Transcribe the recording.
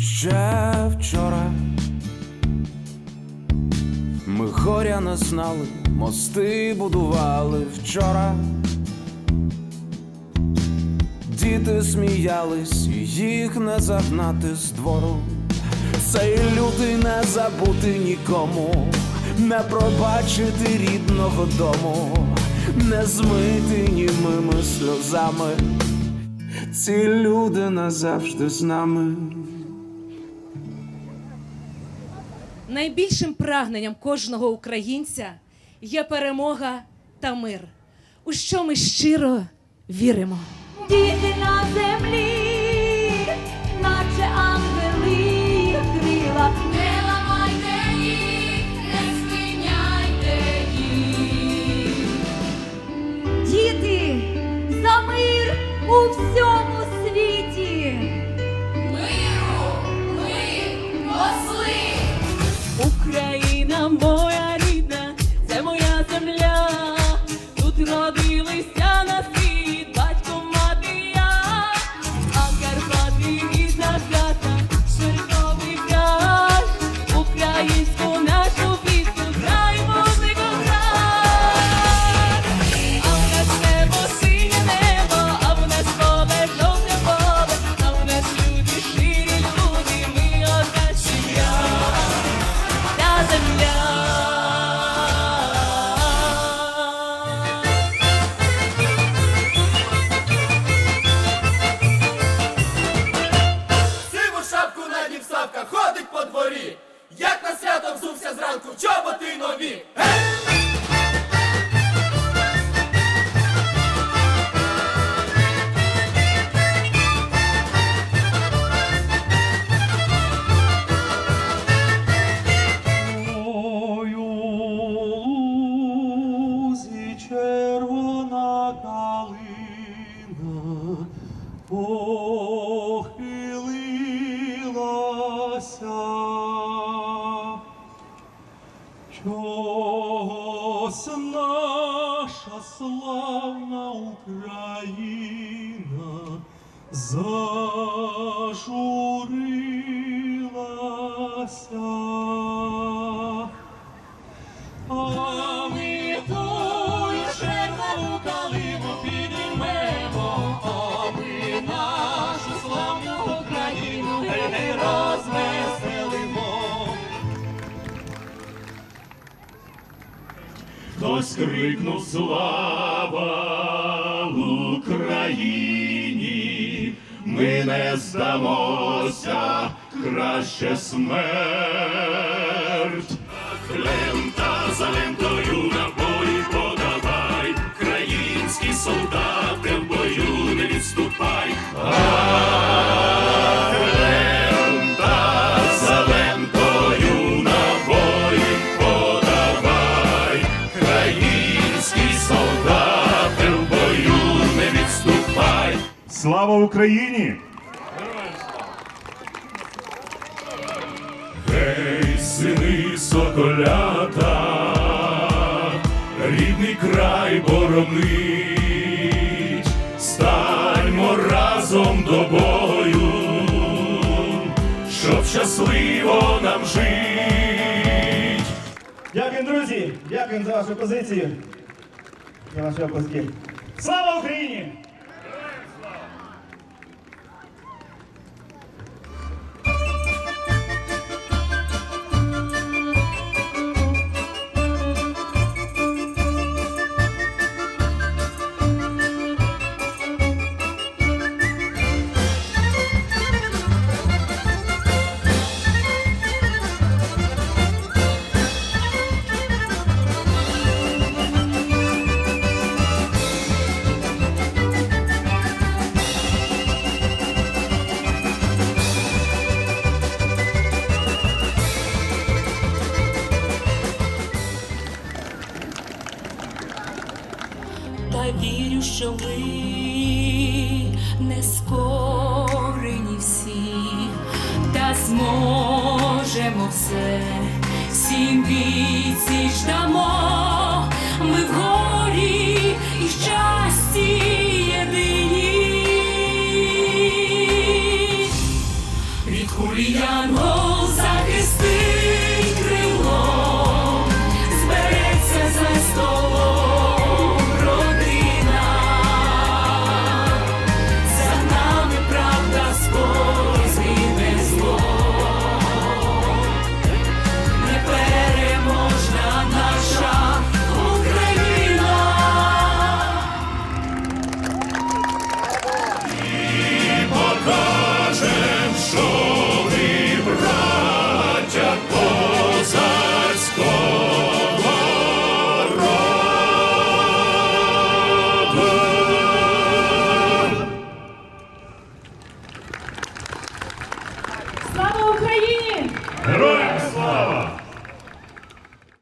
ще вчора. Ми горя не знали, мости будували вчора. Діти сміялись, їх не загнати з двору. Цей лютий не забути нікому, не пробачити рідного дому, не змити німими сльозами. Ці люди назавжди з нами. Найбільшим прагненням кожного українця є перемога та мир, у що ми щиро віримо. Діти на землі, наче ангели крила. Не ламайте не спиняйте їх. Діти за мир у всьому світі. Україна моя похилилася. Чогось наша славна Україна зажурилася. А Хтось крикнув слава Україні, ми не здамося, краще смерть. Україні! Гей, сини соколята, рідний край боронить, станьмо разом до бою, щоб щасливо нам жить. Дякую, друзі! Дякую за вашу позицію. За ваші оплески. Слава Україні! Вірю, що ви не скорені всі, та зможемо все, всім відсіч дамо, ми в горі і в